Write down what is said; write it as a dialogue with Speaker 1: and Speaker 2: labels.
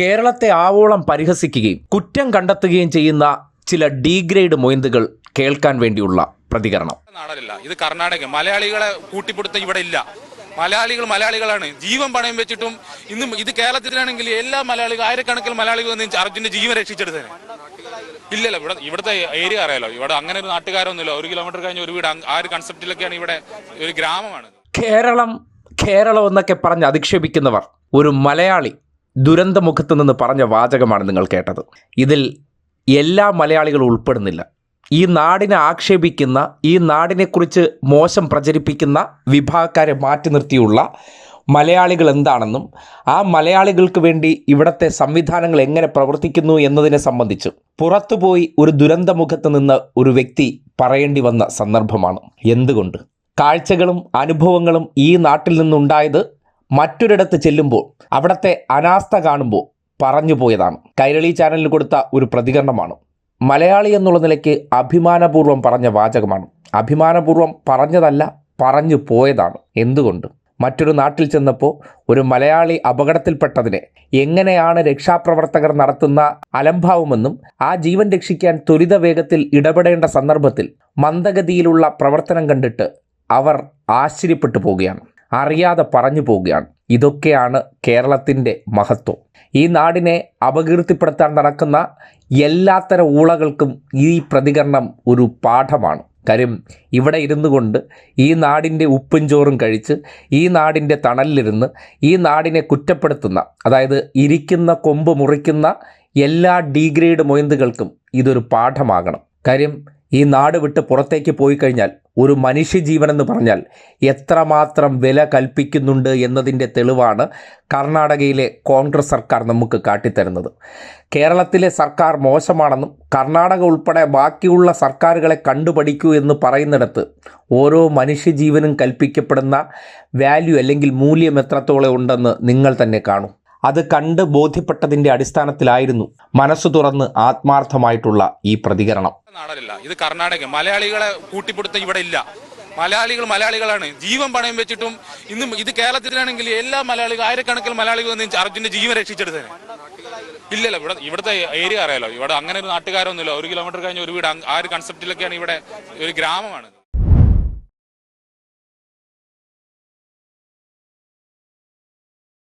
Speaker 1: കേരളത്തെ ആവോളം പരിഹസിക്കുകയും കുറ്റം കണ്ടെത്തുകയും ചെയ്യുന്ന ചില ഡീഗ്രേഡ് മൊയന്തുകൾ കേൾക്കാൻ വേണ്ടിയുള്ള പ്രതികരണം.
Speaker 2: നാടല്ല ഇത് കർണാടക. മലയാളികളെ കൂട്ടിപ്പിടുത്തം ഇവിടെ ഇല്ല. മലയാളികൾ മലയാളികളാണ്. ജീവൻ പണയം വെച്ചിട്ടും ഇന്നും ഇത് കേരളത്തിലാണെങ്കിൽ എല്ലാ മലയാളികൾ ആയിരക്കണക്കിന് മലയാളികൾ അർജുന്റെ ജീവൻ രക്ഷിച്ചെടുത്തേ. ഇല്ലല്ല. ഇവിടെ ഇവിടുത്തെ ഏരിയ അറിയാലോ. ഇവിടെ അങ്ങനെ ഒരു നാട്ടുകാരൊന്നുമില്ല. ഒരു കിലോമീറ്റർ കഴിഞ്ഞ ഒരു വീട് ആ ഒരു കൺസെപ്റ്റിലൊക്കെയാണ് ഇവിടെ ഒരു ഗ്രാമമാണ്.
Speaker 1: കേരളം കേരളം എന്നൊക്കെ പറഞ്ഞ് അധിക്ഷേപിക്കുന്നവർ ഒരു മലയാളി ദുരന്തമുഖത്ത് നിന്ന് പറഞ്ഞ വാചകമാണ് നിങ്ങൾ കേട്ടത്. ഇതിൽ എല്ലാ മലയാളികളും ഉൾപ്പെടുന്നില്ല. ഈ നാടിനെ ആക്ഷേപിക്കുന്ന ഈ നാടിനെക്കുറിച്ച് മോശം പ്രചരിപ്പിക്കുന്ന വിഭാഗക്കാരെ മാറ്റി നിർത്തിയുള്ള മലയാളികൾ എന്താണെന്നും ആ മലയാളികൾക്ക് വേണ്ടി ഇവിടുത്തെ സംവിധാനങ്ങൾ എങ്ങനെ പ്രവർത്തിക്കുന്നു എന്നതിനെ സംബന്ധിച്ച് പുറത്തുപോയി ഒരു ദുരന്തമുഖത്ത് നിന്ന് ഒരു വ്യക്തി പറയേണ്ടി വന്ന സന്ദർഭമാണ്. എന്തുകൊണ്ട്? കാഴ്ചകളും അനുഭവങ്ങളും ഈ നാട്ടിൽ നിന്നുണ്ടായത് മറ്റൊരിടത്ത് ചെല്ലുമ്പോൾ അവിടത്തെ അനാസ്ഥ കാണുമ്പോൾ പറഞ്ഞു പോയതാണ്. കൈരളി ചാനലിന് കൊടുത്ത ഒരു പ്രതികരണമാണ്. മലയാളി എന്നുള്ള നിലയ്ക്ക് അഭിമാനപൂർവം പറഞ്ഞ വാചകമാണ്. അഭിമാനപൂർവം പറഞ്ഞതല്ല പറഞ്ഞു പോയതാണ്. എന്തുകൊണ്ട്? മറ്റൊരു നാട്ടിൽ ചെന്നപ്പോൾ ഒരു മലയാളി അപകടത്തിൽപ്പെട്ടതിനെ എങ്ങനെയാണ് രക്ഷാപ്രവർത്തകർ നടത്തുന്ന അലംഭാവമെന്നും ആ ജീവൻ രക്ഷിക്കാൻ ത്വരിത വേഗത്തിൽ ഇടപെടേണ്ട സന്ദർഭത്തിൽ മന്ദഗതിയിലുള്ള പ്രവർത്തനം കണ്ടിട്ട് അവർ ആശ്ചര്യപ്പെട്ടു പോവുകയാണ്. അറിയാതെ പറഞ്ഞു പോവുകയാണ്. ഇതൊക്കെയാണ് കേരളത്തിന്റെ മഹത്വം. ഈ നാടിനെ അപകീർത്തിപ്പെടുത്താൻ നടക്കുന്ന എല്ലാത്തരം ഊളകൾക്കും ഈ പ്രതികരണം ഒരു പാഠമാണ്. കാര്യം ഇവിടെ ഇരുന്നു കൊണ്ട് ഈ നാടിന്റെ ഉപ്പും ചോറും കഴിച്ച് ഈ നാടിന്റെ തണലിലിരുന്ന് ഈ നാടിനെ കുറ്റപ്പെടുത്തുന്ന അതായത് ഇരിക്കുന്ന കൊമ്പ് മുറിക്കുന്ന എല്ലാ ഡീഗ്രേഡ് മൊയന്തുകൾക്കും ഇതൊരു പാഠമാകണം. കാര്യം ഈ നാട് വിട്ട് പുറത്തേക്ക് പോയി കഴിഞ്ഞാൽ ഒരു മനുഷ്യജീവനെന്ന് പറഞ്ഞാൽ എത്രമാത്രം വില കൽപ്പിക്കുന്നുണ്ട് എന്നതിന്റെ തെളിവാണ് കർണാടകയിലെ കോൺഗ്രസ് സർക്കാർ നമുക്ക് കാട്ടിത്തരുന്നത്. കേരളത്തിലെ സർക്കാർ മോശമാണെന്നും കർണാടക ഉൾപ്പെടെ ബാക്കിയുള്ള സർക്കാരുകളെ കണ്ടുപഠിക്കൂ എന്ന് പറയുന്നിടത്ത് ഓരോ മനുഷ്യജീവനും കൽപ്പിക്കപ്പെടുന്ന വാല്യൂ അല്ലെങ്കിൽ മൂല്യം എത്രത്തോളം ഉണ്ടെന്ന് നിങ്ങൾ തന്നെ കാണും. അത് കണ്ട് ബോധ്യപ്പെട്ടതിന്റെ അടിസ്ഥാനത്തിലായിരുന്നു മനസ്സു തുറന്ന് ആത്മാർത്ഥമായിട്ടുള്ള ഈ പ്രതികരണം.
Speaker 2: നാടല്ല ഇത് കർണാടക മലയാളികളെ കൂട്ടിപ്പിടുത്തം ഇവിടെ ഇല്ല. മലയാളികൾ മലയാളികളാണ്. ജീവൻ പണയം വെച്ചിട്ടും ഇന്നും ഇത് കേരളത്തിലാണെങ്കിൽ എല്ലാ മലയാളികൾ ആയിരക്കണക്കിന് മലയാളികൾ അർജുന്റെ ജീവൻ രക്ഷിച്ചെടുത്തേ ഇല്ലല്ല. ഇവിടെ ഇവിടുത്തെ ഏരിയ അറിയാലോ. ഇവിടെ അങ്ങനെ ഒരു നാട്ടുകാരൊന്നുമില്ല. ഒരു കിലോമീറ്റർ കഴിഞ്ഞ ഒരു വീട് ആ ഒരു കൺസെപ്റ്റിലൊക്കെയാണ് ഇവിടെ ഒരു ഗ്രാമമാണ്.